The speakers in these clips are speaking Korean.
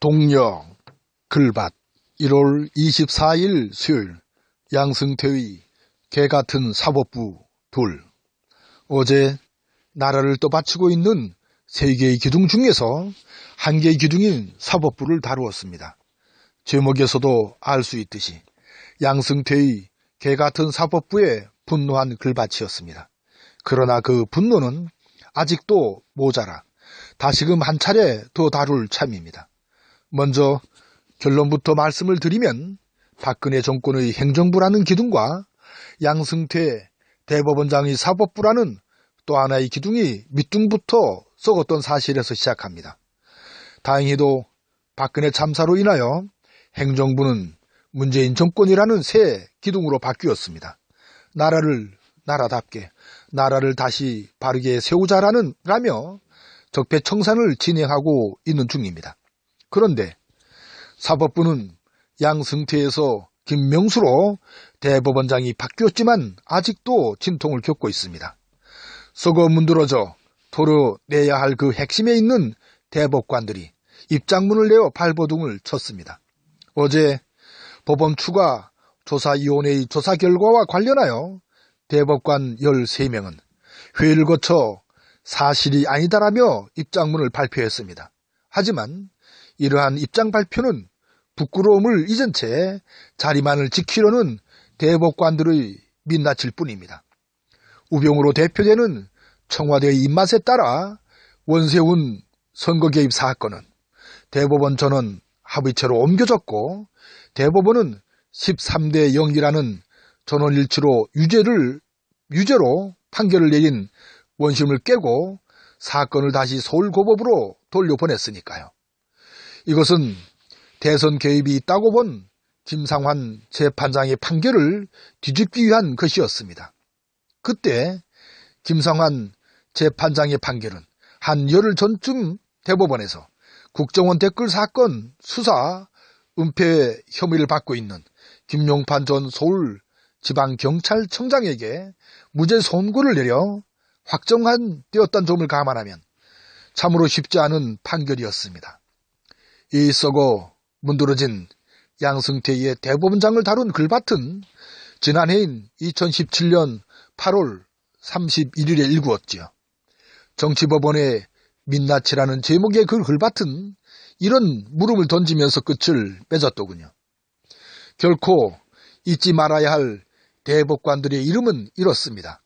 동력 글밭 1월 24일 수요일 양승태의 개같은 사법부 둘 어제 나라를 떠받치고 있는 세 개의 기둥 중에서 한 개의 기둥인 사법부를 다루었습니다. 제목에서도 알 수 있듯이 양승태의 개같은 사법부에 분노한 글밭이었습니다. 그러나 그 분노는 아직도 모자라 다시금 한 차례 더 다룰 참입니다. 먼저 결론부터 말씀을 드리면 박근혜 정권의 행정부라는 기둥과 양승태 대법원장의 사법부라는 또 하나의 기둥이 밑둥부터 썩었던 사실에서 시작합니다. 다행히도 박근혜 참사로 인하여 행정부는 문재인 정권이라는 새 기둥으로 바뀌었습니다. 나라를 나라답게 나라를 다시 바르게 세우자라는 라며 적폐청산을 진행하고 있는 중입니다. 그런데 사법부는 양승태에서 김명수로 대법원장이 바뀌었지만 아직도 진통을 겪고 있습니다. 썩어 문드러져 토로내야 할 그 핵심에 있는 대법관들이 입장문을 내어 발버둥을 쳤습니다. 어제 법원 추가 조사위원회의 조사 결과와 관련하여 대법관 13명은 회의를 거쳐 사실이 아니다라며 입장문을 발표했습니다. 하지만 이러한 입장 발표는 부끄러움을 잊은 채 자리만을 지키려는 대법관들의 민낯일 뿐입니다. 우병우로 대표되는 청와대의 입맛에 따라 원세훈 선거 개입 사건은 대법원 전원 합의체로 옮겨졌고 대법원은 13대 0이라는 전원 일치로 유죄를 유죄로 판결을 내린 원심을 깨고 사건을 다시 서울고법으로 돌려보냈으니까요. 이것은 대선 개입이 있다고 본 김상환 재판장의 판결을 뒤집기 위한 것이었습니다. 그때 김상환 재판장의 판결은 한 열흘 전쯤 대법원에서 국정원 댓글 사건 수사 은폐 혐의를 받고 있는 김용판 전 서울 지방경찰청장에게 무죄 선고를 내려 확정한 되었던 점을 감안하면 참으로 쉽지 않은 판결이었습니다. 이 썩어 문드러진 양승태의 대법원장을 다룬 글밭은 지난해인 2017년 8월 31일에 일구었지요. 정치법원의 민낯이라는 제목의 그 글밭은 이런 물음을 던지면서 끝을 맺었더군요. 결코 잊지 말아야 할 대법관들의 이름은 이렇습니다.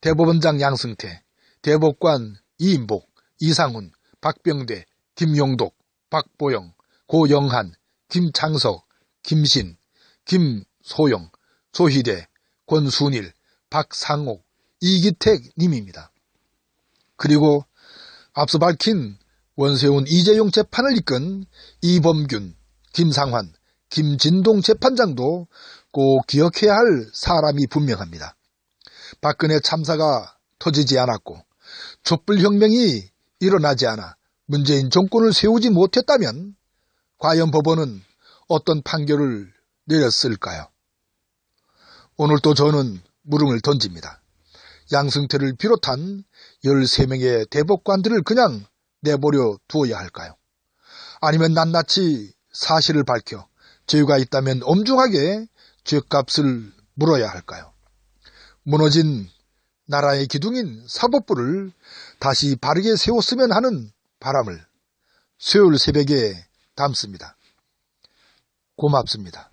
대법원장 양승태, 대법관 이인복, 이상훈, 박병대, 김용독, 박보영, 고영한, 김창석, 김신, 김소영, 조희대, 권순일, 박상옥, 이기택 님입니다. 그리고 앞서 밝힌 원세훈 이재용 재판을 이끈 이범균, 김상환, 김진동 재판장도 꼭 기억해야 할 사람이 분명합니다. 박근혜 참사가 터지지 않았고 촛불혁명이 일어나지 않아 문재인 정권을 세우지 못했다면 과연 법원은 어떤 판결을 내렸을까요? 오늘 또 저는 물음을 던집니다. 양승태를 비롯한 13명의 대법관들을 그냥 내버려 두어야 할까요? 아니면 낱낱이 사실을 밝혀 죄가 있다면 엄중하게 죄값을 물어야 할까요? 무너진 나라의 기둥인 사법부를 다시 바르게 세웠으면 하는 바람을 수요일 새벽에 담습니다. 고맙습니다.